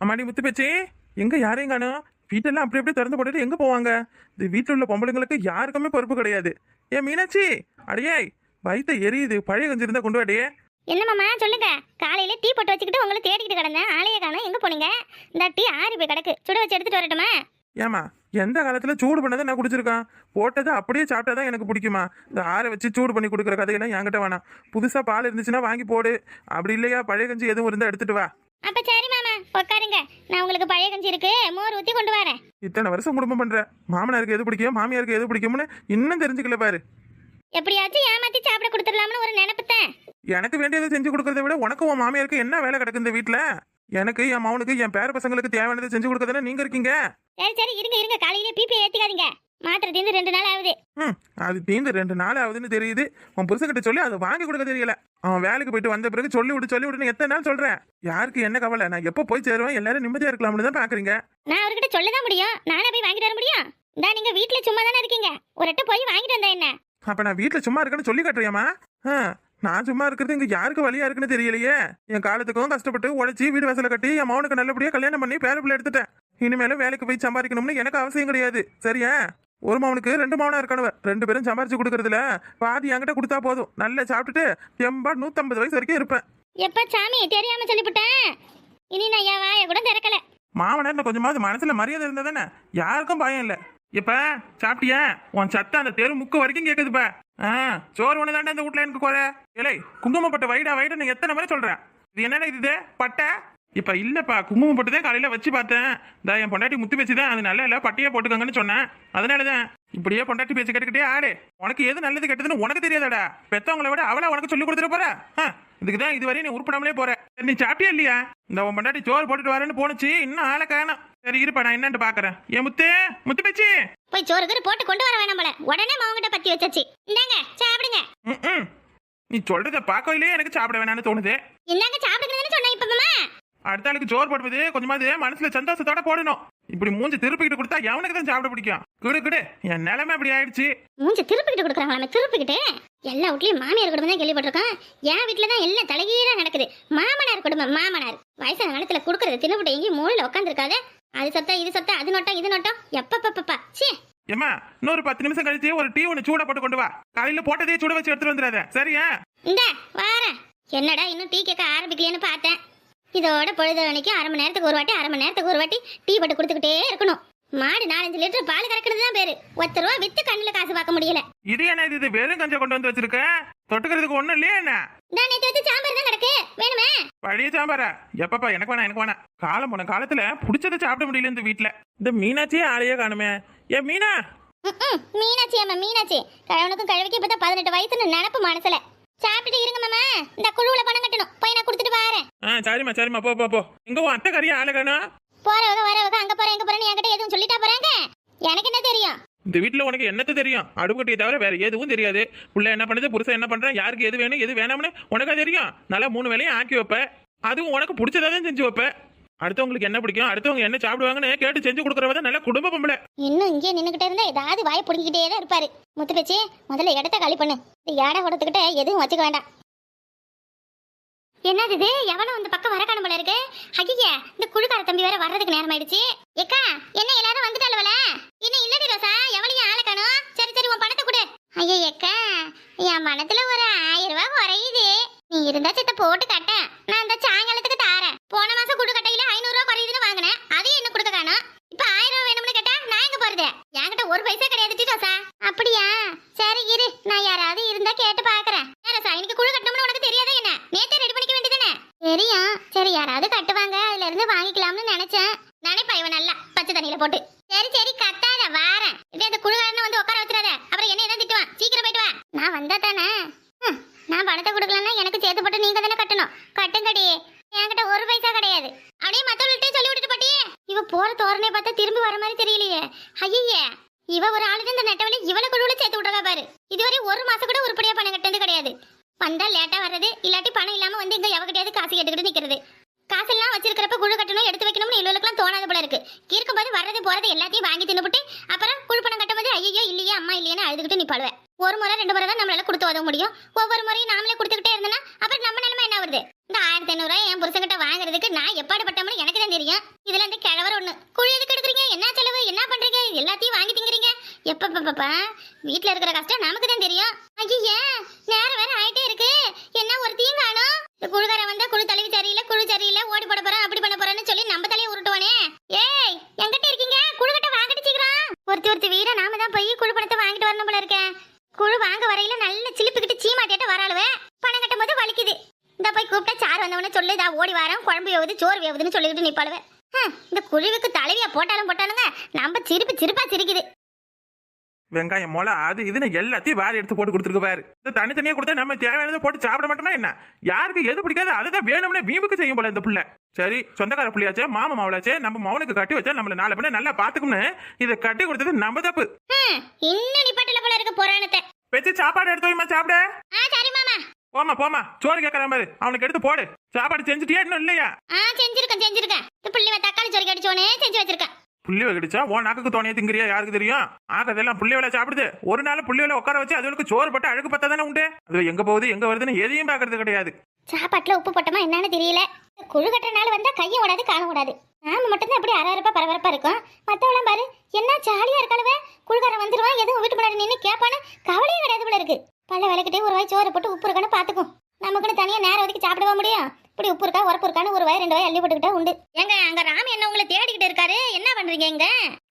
அம்மாடி முத்து பேச்சு எங்க யாரையும் காணோம் வீட்டெல்லாம் அப்படி அப்படியே திறந்து போட்டுட்டு எங்க போவாங்க? இந்த வீட்டில் உள்ள பொம்பளைங்களுக்கு யாருக்குமே பொறுப்பு கிடையாது. ஏ மீனாட்சி அடியே வயித்த எரியுது. பழைய கஞ்சி இருந்தா கொண்டு வாடியே என்ன மாமா சொல்லுங்க. காலையில டீ போட்டு வச்சுக்கிட்டு உங்களை தேடிக்கிட்டு கிடந்தேன். ஆளைய காணோம். எங்க போனீங்க? இந்த டீ ஆறி போய் கிடக்கு. சுட வச்சு எடுத்துட்டு வரட்டுமா? ஏமா எந்த காலத்துல சூடு பண்ணதை நான் குடிச்சிருக்கேன்? போட்டதை அப்படியே சாப்பிட்டாதான் எனக்கு பிடிக்குமா? இந்த ஆற வச்சு சூடு பண்ணி கொடுக்குற கதையெல்லாம் என்கிட்ட வேணாம். புதுசா பால் இருந்துச்சுன்னா வாங்கி போடு. அப்படி இல்லையா? பழைய கஞ்சி எதுவும் இருந்தா எடுத்துட்டு வா. அப்ப சரி மாமா உட்காருங்க. நான் உங்களுக்கு பழைய கஞ்சி இருக்கு மோர் ஊத்தி கொண்டு வரேன். இத்தனை வருஷம் குடும்பம் பண்ற? மாமனாருக்கு எது பிடிக்கும் மாமியாருக்கு எது பிடிக்கும்னு இன்னும் தெரிஞ்சுக்கல பாரு. எப்படியாச்சும் ஏமாத்தி சாப்பிட கொடுத்துடலாம்னு ஒரு நினைப்புத்தேன் எனக்கு வேண்டியதை செஞ்சு கொடுக்கறத விட உனக்கு உன் மாமியாருக்கு என்ன வேலை கிடக்கு இந்த வீட்டுல எனக்கு என் மவனுக்கு என் பேர பசங்களுக்கு தேவையானதை செஞ்சு கொடுக்கறதுல நீங்க இருக்கீங்க. சரி சரி இருங்க இருங்க காலையிலே பிபி ஏத்திக்காதீங்க. மாத்திரை தீர்ந்து ரெண்டு நாள் ஆகுது. ம் அது தீந்து ரெண்டு நாள் ஆகுதுன்னு தெரியுது. உன் புருஷன்கிட்ட சொல்லி அதை வாங்கி கொடுக்க தெரியல. அவன் வேலைக்கு போயிட்டு வந்த பிறகு சொல்லி விடு சொல்லி விடுன்னு எத்தனை நாள் சொல்றேன். யாருக்கு என்ன கவலை? நான் எப்போ போய் சேருவேன்? எல்லாரும் நிம்மதியா இருக்கலாம்னு தான் பாக்குறீங்க. நான் அவர்கிட்ட சொல்லதான் முடியும். நானே போய் வாங்கிட்டு வர முடியும்? இந்தா நீங்க வீட்டுல சும்மா தானே இருக்கீங்க. ஒரு போய் வாங்கிட்டு வந்தா என்ன? அப்ப நான் வீட்டுல சும்மா இருக்கேன்னு சொல்லி காட்டுறியாமா நான் சும்மா இருக்கிறது இங்க யாருக்கு வழியா இருக்குன்னு தெரியலையே? என் காலத்துக்கும் கஷ்டப்பட்டு உழைச்சி வீடு வாசல கட்டி என் மவனுக்கு நல்லபடியா கல்யாணம் பண்ணி பேர பிள்ளை எடுத்துட்டேன். இனிமேலும் வேலைக்கு போய் சம்பாதிக்கணும்னு எனக்கு அவசியம் கிடையாது. சரியா? ஒரு மவனுக்கு ரெண்டு மவனா இருக்கணும் ரெண்டு பேரும் சம்பாரிச்சு கொடுக்கறதுல பாதி என்கிட்ட கொடுத்தா போதும். நல்லா சாப்பிட்டுட்டு தெம்பா நூத்தம்பது வயசு வரைக்கும் இருப்பேன். எப்ப சாமி? தெரியாம சொல்லிவிட்டேன். இனி நான் என் வாயை கூட திறக்கல. மாமனார் கொஞ்சமாவது மனசுல மரியாதை இருந்தா தானே? யாருக்கும் பயம் இல்ல. இப்ப சாப்பிட்டியா? உன் சத்தம் அந்த தெரு முக்கு வரைக்கும் கேக்குதுப்பா. ஆ சோறு ஒன்று தாண்டா இந்த வீட்ல எனக்கு குறை. இலை குங்குமப்பட்ட வைடா வைடா நீங்கள் எத்தனை முறை சொல்றேன் இது என்னடா இது பட்டை? இப்ப இல்லப்பா குங்குமம் போட்டு தான் காலையில வச்சு பார்த்தேன். இந்த என் பொண்டாட்டி முத்து வச்சு தான் அது நல்ல இல்ல பட்டையே போட்டுக்கோங்கன்னு சொன்னேன். அதனால தான் இப்படியே பொண்டாட்டி பேச்சு கேட்டுக்கிட்டே ஆடு. உனக்கு எது நல்லது கெட்டதுன்னு உனக்கு தெரியாதாடா. பெத்தவங்களை விட அவளை உனக்கு சொல்லி கொடுத்துட்டு போற? இதுக்கு தான் இதுவரையும் நீ உருப்படாமலே போற. நீ சாப்பிட்டியா இல்லையா? இந்த உன் பொண்டாட்டி சோறு போட்டுட்டு வரேன்னு போனுச்சு இன்னும் ஆளை காணும். சரி இருப்பா நான் என்னன்ட்டு பாக்குறேன். ஏன் முத்து முத்து பேச்சு. போய் சோறு கீறு போட்டு கொண்டு வர வேணாம் போல. உடனே மவங்கிட்ட பத்தி வச்சாச்சு. இந்தாங்க சாப்பிடுங்க. ம். நீ சொல்றத பார்க்கவிலே எனக்கு சாப்பிட வேணாம்னு தோணுது. இந்தாங்க சாப்பிடுங்கன்னு சொன்னேன் இப்ப மாமா. அடுத்த ஆளுக்கு சோறு போடுவது கொஞ்சமாவது மனசுல சந்தோஷத்தோட போடணும். இப்படி மூஞ்சி திருப்பிக்கிட்டு கொடுத்தா எவனுக்கு தான் சாப்பிட பிடிக்கும்? குடு குடு. என் நிலைமை அப்படி ஆயிடுச்சு. மூஞ்சி திருப்பிக்கிட்டு கொடுக்குறாங்களா திருப்பிக்கிட்டு. எல்லா வீட்லயும் மாமியார் குடும்பம் தான் கேள்விப்பட்டிருக்கோம். என் வீட்டுல தான் எல்லாம் தலைகீழா நடக்குது. மாமனார் குடும்பம் மாமனார். வயசான காலத்துல கொடுக்கறது தின்னுபிட்டு எங்கேயும் மூலையில உட்காந்துருக்காது அது சத்தா இது சத்தா அது நோட்டம் இது நோட்டம். எப்பப்பப்பப்பா. சே ஏம்மா இன்னொரு பத்து நிமிஷம் கழிச்சு ஒரு டீ ஒன்று சூட போட்டு கொண்டு வா. காலையில போட்டதே சூட வச்சு எடுத்துட்டு வந்துடாத. சரியா? இந்த வாரேன். என்னடா இன்னும் டீ கேட்க ஆரம்பிக்கலையேன்னு பார்த்தேன். இதோட பொழுது அன்னைக்கு அரை மணி நேரத்துக்கு ஒரு வாட்டி அரை மணி நேரத்துக்கு ஒரு வாட்டி டீ போட்டு கொடுத்துக்கிட்டே இருக்கணும். மாடு நாலஞ்சு லிட்டர் பால் கறக்கிறது தான் பேரு. ஒத்த ரூபா வித்து கண்ணுல காசு பார்க்க முடியல. இது என்ன இது? இது வெறும் கஞ்சா கொண்டு வந்து வச்சிருக்க? தொட்டுக்கிறதுக்கு ஒண்ணும் இல்லையா என்ன? நான் நேற்று வச்சு சாம்பார் தான் கிடக்கு. வேணுமே? பழைய சாம்பாரா? எப்பப்பா எனக்கு வேணாம் எனக்கு வேணாம். காலம் போன காலத்துல புடிச்சதை சாப்பிட முடியல இந்த வீட்டுல இந்த மீனாச்சியே ஆளையே காணுமே. ஏ மீனா. மீனாட்சி அம்மா மீனாட்சி. கிழவனுக்கும் கிழவிக்கு இப்பதான் பதினெட்டு வயசுன்னு நினப்பு மனசுல. சாப்பிட்டுட்டு இருங்க மாமா. இந்த குழுவுல பணம் கட்டணும். போய் நான் கொடுத்துட்டு வரேன். ஆ சரிம்மா சரிம்மா. போ போ போ. இங்க உன் அத்தை கறியா ஆளை காணோம். போறவங்க வரவங்க அங்க போறேன் இங்க போறேன்னு என்கிட்ட எதுவும் சொல்லிட்டா போறாங்க? எனக்கு என்ன தெரியும்? இந்த வீட்ல உனக்கு என்னத்த தெரியும்? அடுப்புக்கட்டியை தவிர வேற எதுவும் தெரியாது. புள்ள என்ன பண்ணுது? புருஷன் என்ன பண்றான்? யாருக்கு எது வேணும் எது வேணாம்னு உனக்கா தெரியும்? நல்லா மூணு வேலையும் ஆக்கி வைப்ப. அதுவும் உனக்கு பிடிச்சதா தான் செஞ்சு வைப்ப. அடுத்தவங்களுக்கு என்ன பிடிக்கும்? அடுத்தவங்க என்ன சாப்பிடுவாங்கன்னு கேட்டு செஞ்சு கொடுக்குறவ தான் நல்ல குடும்ப பொம்பளை. இன்னும் இங்கே நின்னுகிட்டே இருந்தா ஏதாவது வாயை பிடிங்கிட்டே தான் இருப்பாரு. முத்து பேச்சு முதல்ல இடத்த காலி பண்ணு. இந்த ஏடை கொடுத்துக்கிட்ட எதுவும் வச்சுக்க வேண்டாம். என்னது இது? எவனும் இந்த பக்கம் வர காணும் போல இருக்கு. ஐயா இந்த குழுக்கார தம்பி வேற வர்றதுக்கு நேரம் ஆயிடுச்சு ஏக்கா என்ன எல்லாரும் வந்துட்டாளுவல இன்னும் இல்லடி ரோசா எவளையும் ஆளை காணும். சரி சரி உன் பணத்தை கொடு. ஐயா ஏக்கா என் மனத்துல ஒரு ஆயிரம் ரூபாய் குறையுது. நீ இருந்தா சித்த போட்டு கட்ட. நான் இந்த சாயங்காலத்துக்கு தாரேன். போன மாசம் குடு கட்டையில ஐநூறு ரூபாய் குறையுதுன்னு வாங்கினேன். அதையும் என்ன கொடுக்க காணும். இப்ப ஆயிரம் ரூபாய் வேணும்னு கேட்டா நான் எங்க போறது? என்கிட்ட ஒரு பைசா கிடையாது டீரோசா அப்படியா? சரி இரு நான் யாராவது இருந்தா கேட்டு பாக்குறேன் ரோசா இன்னைக்கு குழு கட்டணும்னு உனக்கு தெரியாதா என்ன நேத்தே ரெடி பண்ணிக்க வேண்டியதானே தெரியும் சரி யாராவது கட்டுவாங்க அதுல இருந்து வாங்கிக்கலாம்னு நினைச்சேன். நினைப்பா இவன் நல்லா பச்சை தண்ணியில போட்டு. சரி சரி கத்தாத வாரேன். இதே அந்த குழுகாரனை வந்து உட்கார வச்சிடாத. அப்புறம் என்ன எதாவது திட்டுவான். சீக்கிரம் போயிட்டு வா. நான் வந்தா தானே? நான் பணத்தை கொடுக்கலன்னா எனக்கு சேர்த்து போட்டு நீங்க தானே கட்டணும். கட்டுங்கடி. என்கிட்ட ஒரு பைசா கிடையாது. அப்படியே மத்தவங்கள்ட்ட சொல்லி விட்டுட்டு பாட்டியே. இவ போற தோரணை பார்த்தா திரும்பி வர மாதிரி தெரியலையே. ஐயே இவ ஒரு ஆளு இந்த நெட்டவழி இவளை குழுவுல சேர்த்து விடுறா பாரு. இதுவரை ஒரு மாசம் கூட உருப்படியா பணம் கட்டது கிடையாது. வந்தா லேட்டா வர்றது இல்லாட்டி பணம் இல்லாம வந்து இங்க எவகிட்டயாவது காசு கேட்டுக்கிட்டு நிக்கிறது. காசெல்லாம் வச்சிருக்கிறப்ப குழு கட்டணும் எடுத்து வைக்கணும்னு இவளுக்கெல்லாம் தோணாத போல இருக்கு. இருக்கும்போது வர்றது போறது எல்லாத்தையும் வாங்கி தின்னுபிட்டு அப்புறம் குழு பணம் கட்டும்போது ஐயோ இல்லையே அம்மா இல்லையேன்னு அழுதுகிட்டு நிப்பாளுவேன் ஒரு முறை ரெண்டு முறை தான் நம்மளால கொடுத்து உதவ முடியும். ஒவ்வொரு முறையும் நாமளே கொடுத்துக்கிட்டே இருந்தனா அப்புறம் நம்ம நிலைமை என்ன வருது? இந்த ஆயிரத்தி ஐநூறு ரூபாய் என் புருஷன்கிட்ட வாங்குறதுக்கு நான் எப்பாடுபட்டோம்னு எனக்கு தான் தெரியும். இதுல இருந்து கிழவர் ஒண்ணு. குழி எதுக்கு எடுக்கிறீங்க? என்ன செலவு? என்ன பண்றீங்க? எல்லாத்தையும் வாங்கி திங்கிறீங்க. எப்பப்பப்பா வீட்டுல இருக்கிற கஷ்டம் நமக்கு தான் தெரியும். ஐயா நேரம் வேற ஆயிட்டே இருக்கு. என்ன ஒரு காணோம் இந்த குழுக்காரன் வந்தா குழு தலைவி சரியில்லை குழு சரியில்லை ஓடி போட போறோம் அப்படி பண்ண போறேன்னு சொல்லி நம்ம தலையை உருட்டுவானே ஏய் எங்கிட்ட இருக்கீங்க குழு கட்ட வாங்கிட்டு சீக்கிரம் ஒருத்தி ஒருத்தி வீர நாம தான் போய் குழு பணத்தை வாங்கிட்டு வரணும் போல இருக்கேன் குழு வரையில நல்ல சிலிப்புக்கிட்டு சீமாட்டிட்டு வராளுவே. பணம் கட்டும் போது வலிக்குது. இந்த போய் கூப்பிட்டா சார் வந்தவன சொல்லு இதா ஓடி வாரம் குழம்பு வேவுது சோறு வேவுதுன்னு சொல்லிக்கிட்டு நிப்பாளுவே. இந்த குழுவுக்கு தலைவியா போட்டாலும் போட்டானுங்க நம்ம சிரிப்பு சிரிப்பா சிரிக்குது. வெங்காயம் மொளை அது இதுன்னு எல்லாத்தையும் வேற எடுத்து போட்டு கொடுத்துருக்கு பாரு. இந்த தனித்தனியா கொடுத்தா நம்ம தேவையானதை போட்டு சாப்பிட மாட்டோமா என்ன? யாருக்கு எது பிடிக்காது அதுதான் வேணும்னே வீம்புக்கு செய்யும் போல இந்த புள்ள. சரி சொந்தக்கார புள்ளியாச்சே மாமா மாவளாச்சே நம்ம மவனுக்கு கட்டி வச்சா நம்மள நாலு பண்ண நல்லா பாத்துக்கும்னு இதை கட்டி கொடுத்தது நம்ம தப்பு. இன்னும் நிப்பாட்டில போல இருக்க புராணத்தை வச்சு சாப்பாடு எடுத்து வைமா சாப்பிட. ஆ சரி மாமா. போமா போமா சோறு கேட்கறான் பாரு. அவனுக்கு எடுத்து போடு. சாப்பாடு செஞ்சுட்டியா இன்னும் இல்லையா? ஆ செஞ்சிருக்கேன் செஞ்சிருக்கேன். இந்த புள்ளிவ தக்காளி சோறு கடிச்சோனே செஞ்சு வச்சிருக்கேன். புள்ளி கடிச்சா உன் நாக்குக்கு தோணையை திங்கிறியா? யாருக்கு தெரியும்? ஆகதெல்லாம் புள்ளி வேலை சாப்பிடுது. ஒரு நாள் புள்ளி வேலை உட்கார வச்சு அதுகளுக்கு சோறு போட்டு அழுக்கு பத்தா தானே உண்டு? அது எங்க போகுது எங்க வருதுன்னு எதையும் பாக்குறது கிடையாது. சாப்பாட்டுல உப்பு போட்டோமா என்னன்னு தெரியல. இந்த குழு கட்டுற நாள் வந்தா கையும் ஓடாது காலம் ஓடாது. நாம மட்டும்தான் அப்படி அரவரப்பா பரபரப்பா இருக்கும். மத்தவெல்லாம் பாரு என்ன ஜாலியா இருக்காளுவே? குழுக்காரன் வந்துருவான் எதுவும் வீட்டு முன்னாடி நின்று கேட்பான்னு கவலையே கிடையாது போல இருக்கு. பல்ல விளக்கிட்டே ஒரு வாய் சோறு போட்டு உப்பு இருக்கான்னு பாத்துக்கும் நமக்குன்னு தனியா நேரம் ஒதுக்கி சாப்பிடவே முடியும்? இப்படி உப்பு இருக்கா உரப்பு இருக்கான்னு ஒரு வாய் ரெண்டு வாய் அள்ளி போட்டுக்கிட்டா உண்டு. எங்க அங்க ராமி என்ன உங்களை தேடிக்கிட்டு இருக்காரு? என்ன பண்றீங்க எங்க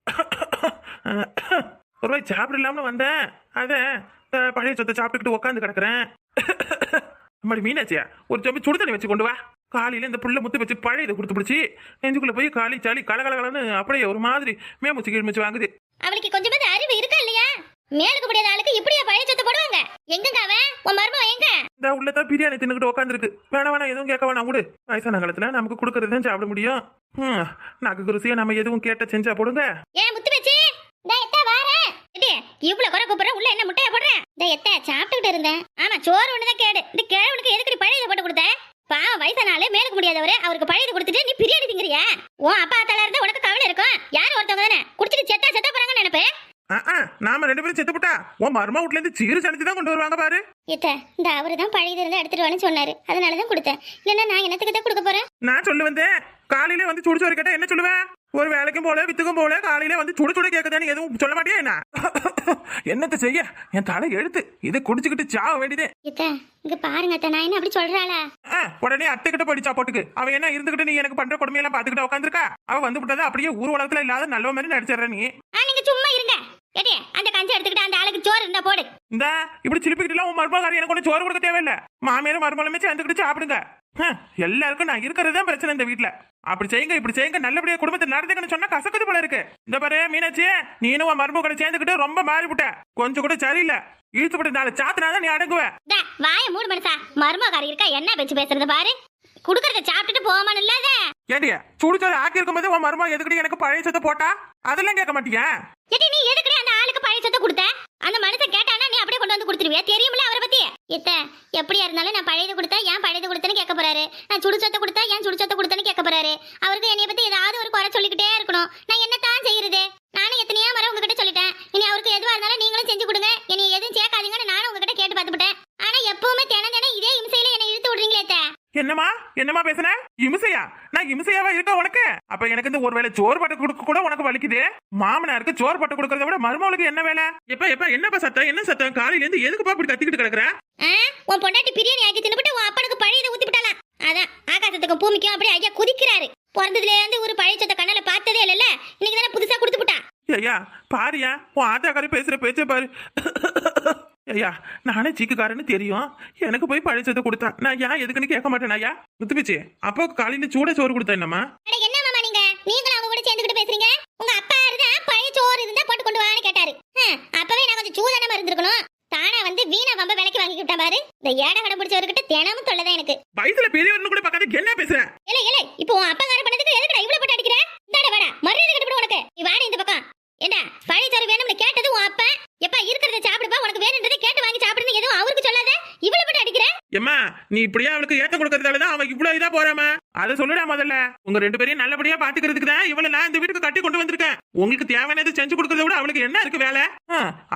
ஒரு வாய் சாப்பிடலாம்னு வந்தேன். அதான் பழைய சொத்தை சாப்பிட்டுக்கிட்டு உட்காந்து கிடக்குறேன். நம்மளி மீனாச்சியா ஒரு சொம்பி சுடு தண்ணி வச்சு கொண்டு வா. காலையில இந்த புள்ள முத்து வச்சு பழைய இதை கொடுத்து பிடிச்சி நெஞ்சுக்குள்ள போய் காலி சாலி கலகலகலன்னு அப்படியே ஒரு மாதிரி மேமுச்சு கீழ்மிச்சு வாங்குது. அவளுக்கு கொஞ்சமாவது அறிவு இருக்கா இல்லையா? மேலுக்கு முடியாத ஆளுக்கு இப்படியா பழைய சொத்தை போடுவாங்க? எங்கங்க அவன்? உன் மருமகன் எங்க? இந்த உள்ளதான் பிரியாணி தின்னுக்கிட்டு உட்காந்துருக்கு வேணா வேணா எதுவும் கேட்க வேணாம் விடு. வயசான காலத்துல நமக்கு கொடுக்கறது தான் சாப்பிட முடியும். ம், நாக்கு குருசியா நம்ம எதுவும் கேட்ட செஞ்சா போடுங்க. ஏன் முத்து வச்சு. இவ்வளவு குறை கூப்பிடுற உள்ள என்ன முட்டைய போடுறேன் டேய் எத்த சாப்பிட்டுக்கிட்டு இருந்தேன். ஆமா சோறு ஒண்ணுதான் கேடு. இந்த கிழவனுக்கு எதுக்கு பழையதை போட்டு கொடுத்த? பாவம் வயசான ஆளு மேலுக்கு முடியாதவரு அவருக்கு பழையதை கொடுத்துட்டு நீ பிரியாணி திங்கிறியா? உன் அப்பா தலை இருந்தா உனக்கு கவலை இருக்கும். யார் ஒருத்தவங்க தானே? குடிச்சிட்டு செத்தா செத்தா போறாங்கன்னு நினைப்பு? நாம ரெண்டு பேரும் செத்து போட்டா உன் மருமா வீட்ல இருந்து சீரு சனிச்சு தான் கொண்டு வருவாங்க பாரு. எத்த இந்த அவரு தான் பழையது இருந்தா எடுத்துட்டு சொன்னாரு. அதனாலதான் கொடுத்தேன். இல்லைன்னா நான் என்னத்துக்கு தான் கொடுக்க போறேன்? நான் சொல்லு வந்தேன். காலையில வந்து சுடு சோறு கேட்டா என்ன சொல்லுவேன் ஒரு வேலைக்கும் போல வித்துக்கும் போல காலையில வந்து சுடு சுடு கேட்கதான்னு எதுவும் சொல்ல மாட்டியா என்ன? என்னத்த செய்ய? என் தலை எழுத்து. இதை குடிச்சுக்கிட்டு சாவ வேண்டியதே. இங்க பாருங்க அத்தை நான் என்ன அப்படி சொல்றாளா? உடனே அத்தை கிட்ட போயிடுச்சா போட்டுக்கு. அவ என்ன இருந்துகிட்டு நீ எனக்கு பண்ற கொடுமையெல்லாம் பாத்துக்கிட்டு உட்காந்துருக்கா அவ வந்து விட்டதா அப்படியே ஊர் உலகத்துல இல்லாத நல்ல மாதிரி நடிச்சிடுற நீ. நீங்க சும்மா இருங்க. எடி அந்த கஞ்சி எடுத்துக்கிட்டு அந்த ஆளுக்கு சோறு இருந்தா போடு. இந்த இப்படி சிலிப்பிக்கிட்டு உன் மருமகாரி எனக்கு ஒன்றும் சோறு கொடுக்க தேவையில்ல. மாமியாரும் மருமகளுமே சேர்ந்துக்கிட்டு சாப்பிடுங்க. எல்லாருக்கும் நான் இருக்கிறது தான் பிரச்சனை இந்த வீட்ல. அப்படி செய்யுங்க இப்படி செய்யுங்க நல்லபடியா குடும்பத்தை நடந்துக்கன்னு சொன்னா கசக்குது போல இருக்கு. இந்த பாரு மீனாட்சி நீனும் உன் மருமகளை சேர்ந்துக்கிட்டு ரொம்ப மாறிவிட்ட. கொஞ்சம் கூட சரியில்லை. இழுத்துப்பட்டு நாலு சாத்தினாதான் நீ அடங்குவ. டா, வாய மூடு மனுஷா. மருமகாரி இருக்கா என்ன பேச்சு பேசுறது பாரு. குடுக்கறத சாப்பிட்டுட்டு போவாமனு இல்லாத ஏண்டிய சுடுச்சோறு ஆக்கி இருக்கும்போது உன் மருமக எதுக்கடி எனக்கு பழைய சொத்தை போட்டா? அதெல்லாம் கேட்க மாட்டியா? எடி நீ எதுக்குடி அந்த ஆளுக்கு பழைய சொத்தை கொடுத்த? அந்த மனுஷன் கேட்டானா நீ அப்படியே கொண்டு வந்து கொடுத்துருவியா? தெரியுமில்ல அவரை பத்தி. இத்த எப்படியா இருந்தாலும் நான் பழையது கொடுத்தா ஏன் பழையது கொடுத்தேன்னு கேட்க போறாரு? நான் சுடு சொத்தை கொடுத்தா ஏன் சுடு சொத்தை கொடுத்தேன்னு கேட்க போறாரு? அவருக்கு என்னைய பத்தி ஏதாவது ஒரு குறை சொல்லிக்கிட்டே இருக்கணும் நான் என்ன தான் செய்யறது நானும் எத்தனையோ முறை உங்ககிட்ட சொல்லிட்டேன் இனி அவருக்கு எதுவா இருந்தாலும் நீங்களும் செஞ்சு கொடுங்க என்னை எதுவும் சேர்க்காதீங்கன்னு நானும் உங்ககிட்ட கேட்டு பார்த்துட்டேன் ஆனா எப்பவுமே தினம் தினம் இதே இம்சையில என்னை இழுத்து விடுறீங்களே அத்தை. என்னமா என்னமா பேசுன இம்சையா நான் இம்சையாவா இருக்க உனக்கு? அப்ப எனக்கு இந்த ஒரு வேளை சோறு பட்டு கொடுக்க கூட உனக்கு வலிக்குது. மாமனாருக்கு சோறு பட்டு கொடுக்கறத விட மருமகளுக்கு என்ன வேலை? எப்ப எப்ப என்னப்பா சத்தம்? என்ன சத்தம்? காலையில இருந்து எதுக்குப்பா இப்படி கத்திக்கிட்டு கிடக்குற? உன் பொண்டாட்டி பிரியாணி ஆக்கி தின்னுபிட்டு உன் அப்பனுக்கு பழையதை ஊத்தி விட்டாலாம் அதான் ஆகாசத்துக்கும் பூமிக்கும் அப்படியே ஐயா குதிக்கிறாரு. பிறந்ததுல இருந்து ஒரு பழைய சொத்த கண்ணால பார்த்ததே இல்லைல்ல? இன்னைக்கு தானே புதுசா கொடுத்து விட்டா ஐயா பாரியா உன் ஆத்தாக்காரி பேசுற பேச்ச பாரு. ஐயா நானே சீக்குக்காரன்னு தெரியும். எனக்கு போய் பழைச்சதை கொடுத்தா. நான் ஏன் எதுக்குன்னு கேட்க மாட்டேன் ஐயா. முத்துப்பிச்சு அப்போ காலையில சூட சோறு கொடுத்தா என்னம்மா? என்ன மாமா நீங்க? நீங்களும் அவங்க கூட சேர்ந்துக்கிட்டு பேசுறீங்க? உங்க அப்பா இருந்தா பழைய சோறு இருந்தா போட்டு கொண்டு வான்னு கேட்டாரு. அப்பவே நான் கொஞ்சம் சூதானமா இருந்திருக்கணும். தானா வந்து வீணா வம்ப விலைக்கு வாங்கிக்கிட்டா பாரு. இந்த ஏட கடை பிடிச்சவர்கிட்ட தினமும் தொல்லதான் எனக்கு. வயசுல பெரியவர்னு கூட பக்கத்துக்கு என்ன பேசுற? இல்ல இல்ல இப்போ உன் அப்பா கார பண்ணதுக்கு எதுக்குடா இவ்வளவு போட்டு அடிக்கிற? இந்தாடா வாடா மரியாதை கட்டுப்பட உனக்கு. நீ வாடி இந்த பக்கம். என்ன பழைய சோறு வேணும்னு கேட்டது உன் அப்ப எப்ப இருக்கிறத சாப்பிடுப்பா உனக்கு வேணுன்றதை கேட்டு வாங்கி சாப்பிடுன்னு எதுவும் அவரு ஏமா நீ இப்படியே அவளுக்கு ஏத்த கொடுக்கறதால தான் அவன் இவ்வளவு இதா போறாமா அதை சொல்லுடா முதல்ல. உங்க ரெண்டு பேரையும் நல்லபடியா பாத்துக்கிறதுக்கு தான் இவளை நான் இந்த வீட்டுக்கு கட்டி கொண்டு வந்திருக்கேன். உங்களுக்கு தேவையானது செஞ்சு கொடுக்கறத விட அவளுக்கு என்ன இருக்கு வேலை?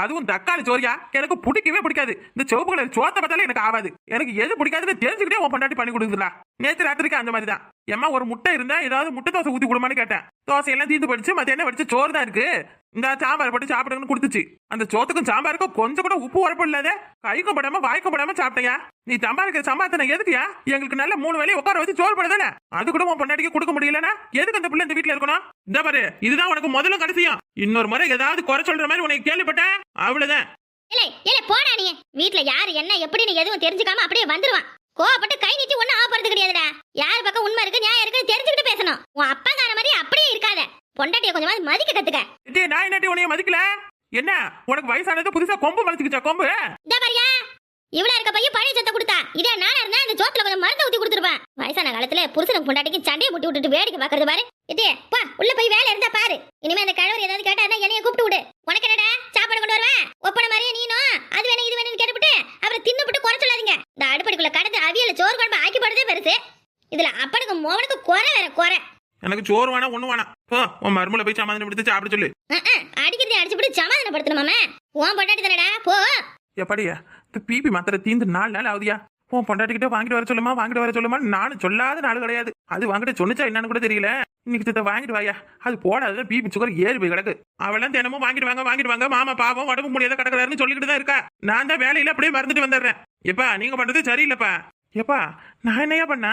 அதுவும் தக்காளி சோறியா? எனக்கு பிடிக்கவே பிடிக்காது. இந்த சிவப்பு கலர் சோத்த பார்த்தாலே எனக்கு ஆகாது. எனக்கு எது பிடிக்காதுன்னு தெரிஞ்சுக்கிட்டே உன் பொண்டாட்டி பண்ணி கொடுக்குதுல நேற்று ராத்திரிக்கு அந்த மாதிரி தான் ஏமா ஒரு முட்டை இருந்தா ஏதாவது முட்டை தோசை ஊத்தி கொடுமான்னு கேட்டேன். தோசை எல்லாம் தீந்து படிச்சு மத்தியானம் வடிச்சு சோறு தான் இருக்கு. இந்த சாம்பார் போட்டு சாப்பிடுங்கன்னு கொடுத்துச்சு. அந்த சோத்துக்கும் சாம்பாருக்கும் கொஞ்சம் கூட உப்பு உரப்பு இல்லாத கைக்கும் படாம வாய்க்கும் படாம சாப்பிட்டையா நீ சம்பாதிக்கிற சம்பாத்தனை எதுக்குயா? எங்களுக்கு நல்ல மூணு வேலையை உட்கார வச்சு சோறு போடுதானே அது கூட உன் பொண்டாட்டிக்கு கொடுக்க முடியலனா எதுக்கு அந்த பிள்ளை இந்த வீட்டுல இருக்கணும்? இந்த பாரு இதுதான் உனக்கு முதல்ல கடைசியும். இன்னொரு முறை ஏதாவது குறை சொல்ற மாதிரி உனக்கு கேள்விப்பட்டேன். அவ்வளவுதான். இல்லை இல்லை போடா நீ. வீட்டுல யாரு என்ன எப்படின்னு எதுவும் தெரிஞ்சுக்காம அப்படியே வந்துருவான். கோவப்பட்டு கை நீட்டி ஒன்னும் ஆபறது கிடையாதுடா. யார் பக்கம் உண்மை இருக்கு நியாயம் இருக்குன்னு தெரிஞ்சுக்கிட்டு பேசணும். உன் அப்பங்கார மாதிரி அப்படி பொண்டாட்டிய கொஞ்சமாவது மதிக்க கத்துக்க. டேய், நான் என்னட்டி உனைய மதிக்கல? என்ன? உனக்கு வயசானது புதுசா கொம்பு மலைச்சுக்கிச்சா கொம்பு? இந்த பாரியா இவ்வளவு இருக்க பையன் பழைய சத்தை கொடுத்தா. இதே நானா இருந்தா இந்த சோத்துல கொஞ்சம் மருந்து ஊத்தி கொடுத்துருப்பேன். வயசான காலத்துல புருஷனுக்கு பொண்டாட்டிக்கு சண்டையை முட்டி விட்டுட்டு வேடிக்கை பாக்குறது பாரு. இதே பா உள்ள போய் வேலை இருந்தா பாரு. இனிமே அந்த கழவர் ஏதாவது கேட்டாருன்னா என்னைய கூப்பிட்டு விடு. உனக்கு என்னடா? சாப்பாடு கொண்டு வருவேன் ஒப்பன மாதிரியே நீனும் அது வேணும் இது வேணும்னு கேட்டுவிட்டு அப்புறம் தின்னுபிட்டு குறை சொல்லாதீங்க. இந்த அடுப்படிக்குள்ள கடந்து அவியல சோறு குழம்பு ஆக்கி போடுறதே பெருசு. இதுல அப்பனுக்கு மோவனுக்கு குறை வேற குறை. எனக்கு சோறு வேணாம் ஒண்ணு வேணாம். போ உன் மருமலை போய் சமாதானம் எடுத்து சாப்பிட சொல்லு. அடிக்கிறதே அடிச்சுபிட்டு சமாதானப்படுத்தணுமாமே உன் பொண்டாட்டி தானடா போ. எப்படியா இந்த பிபி மாத்திரை தீந்து நாலு நாள் ஆகுதியா? உன் பொண்டாட்டிக்கிட்ட வாங்கிட்டு வர சொல்லுமா வாங்கிட்டு வர சொல்லுமா நானும் சொல்லாத நாள் கிடையாது. அது வாங்கிட்டு சொன்னிச்சா என்னன்னு கூட தெரியல. இன்னைக்கு சித்த வாங்கிட்டு வாயா. அது போடாத பிபி சுகர் ஏறி போய் கிடக்கு. அவெல்லாம் தினமும் வாங்கிட்டு வாங்க வாங்கிட்டு வாங்க. மாமா பாவம் உடம்பு முடியாத கிடக்குறாருன்னு சொல்லிக்கிட்டு தான் இருக்கா. நான் தான் வேலையில அப்படியே மறந்துட்டு வந்துடுறேன். எப்பா நீங்க பண்றது சரியில்லைப்பா. எப்பா நான் என்னையா பண்ண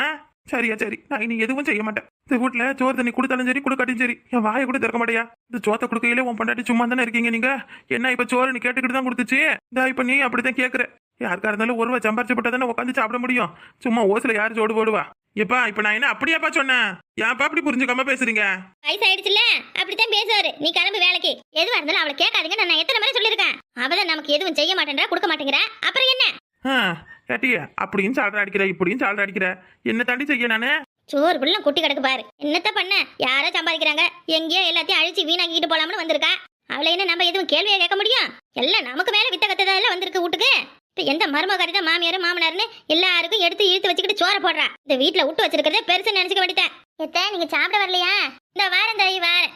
சரியா சரி. நான் இனி எதுவும் செய்ய மாட்டேன். இந்த வீட்டுல சோறு தண்ணி கொடுத்தாலும் சரி கொடுக்காட்டியும் சரி. என் வாயை கூட திறக்க மாட்டியா? இந்த சோத்தை கொடுக்கையிலே உன் பொண்டாட்டி சும்மா தானே இருக்கீங்க நீங்க? என்ன இப்ப சோறு நீ கேட்டுக்கிட்டு தான் கொடுத்துச்சு? இந்த இப்ப நீ அப்படித்தான் கேக்குற. யாருக்கா இருந்தாலும் ஒரு ரூபா சம்பாரிச்சு போட்டா தானே உட்காந்து சாப்பிட முடியும். சும்மா ஓசில யாரும் சோடு போடுவா? எப்பா இப்ப நான் என்ன அப்படியாப்பா சொன்னேன்? ஏன்ப்பா அப்படி புரிஞ்சுக்காம பேசுறீங்க? வயசாயிடுச்சுல அப்படித்தான் பேசுவாரு. நீ கிளம்பு வேலைக்கு. எதுவா இருந்தாலும் அவளை கேட்காதீங்க. நான் எத்தனை முறை சொல்லியிருக்கேன். அவதான் நமக்கு எதுவும் செய்ய மாட்டேன்றா கொடுக்க மாட்டேங்கிற. அப்புறம் என்ன? கேட்டிய அப்படியும் சால்ரா அடிக்கிற இப்படியும் சால்ரா அடிக்கிற. என்ன தாண்டி செய்ய நானே? சோறு புள்ள குட்டி கிடக்கு பாரு. என்னத்த பண்ண? யாரோ சம்பாதிக்கிறாங்க. எங்கேயோ எல்லாத்தையும் அழிச்சு வீணாக்கிட்டு போலாம்னு வந்திருக்கா. அவளை என்ன நம்ம எதுவும் கேள்வியை கேட்க முடியும்? எல்லாம் நமக்கு மேல வித்த கத்ததா எல்லாம் வந்திருக்கு வீட்டுக்கு. இப்ப எந்த மருமகாரி தான் மாமியார் மாமனார்னு எல்லாருக்கும் எடுத்து இழுத்து வச்சுக்கிட்டு சோற போடுறா. இந்த வீட்டுல விட்டு வச்சிருக்கிறதே பெருசு நினைச்சுக்க வேண்டியதான் எத்த நீங்க சாப்பிட வரலையா? இந்த வாரம் தாய் வாரேன்.